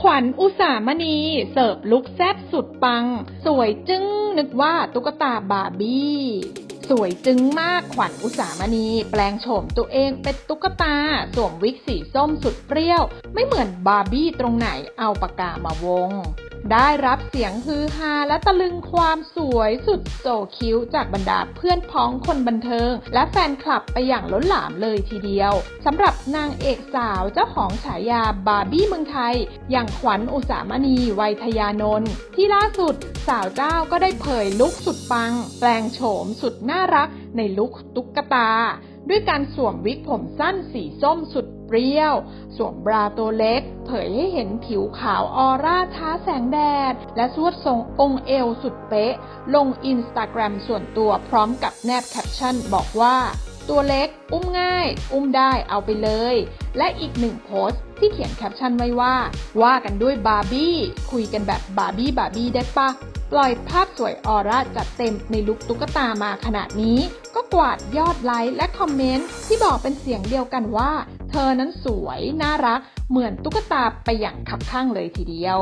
ขวัญอุสามณีเสิร์ฟลุกแซ่บสุดปัง สวยจึ้งนึกว่าตุ๊กตาบาร์บี้ สวยจึ้งมากขวัญอุสามณีแปลงโฉมตัวเองเป็นตุ๊กตา สวมวิกสีส้มสุดเปรี้ยว ไม่เหมือนบาร์บี้ตรงไหนเอาปากกามาวง ได้รับเสียงฮือฮาและตะลึงความสวยสุดโซคิ้วจากบรรดาเพื่อนพ้องคนบันเทิง และแฟนคลับไปอย่างล้นหลามเลยทีเดียวสำหรับนางเอกสาวเจ้าของฉายาบาร์บี้เมืองไทย อย่างขวัญอุสามณีวัยทยานนท์ที่ล่าสุดสาวเจ้าก็ได้เผยลุคสุดปัง แปลงโฉมสุดน่ารักในลุคตุ๊กตา ด้วยการสวมวิกผมสั้นสีส้มสุด เปรี้ยว สวมบราตัวเล็ก เผยให้เห็นผิวขาวออร่าท้าแสงแดด และสวดทรงองค์เอวสุดเป๊ะ ลงอินสตาแกรมส่วนตัวพร้อมกับแนบแคปชั่นบอกว่า ตัวเล็ก อุ้มง่าย อุ้มได้เอาไปเลย และอีกหนึ่งโพสต์ที่เขียนแคปชั่นไว้ว่า ว่ากันด้วยบาร์บี้คุยกันแบบบาร์บี้บาร์บี้ได้ปะปล่อยภาพสวยออร่าจัดเต็มในลุคตุ๊กตามาขนาดนี้ กวาดยอดไลค์และคอมเมนต์ที่บอกเป็นเสียงเดียวกันว่า เธอนั้นสวย น่ารัก เหมือนตุ๊กตาไปอย่างขับข้างเลยทีเดียว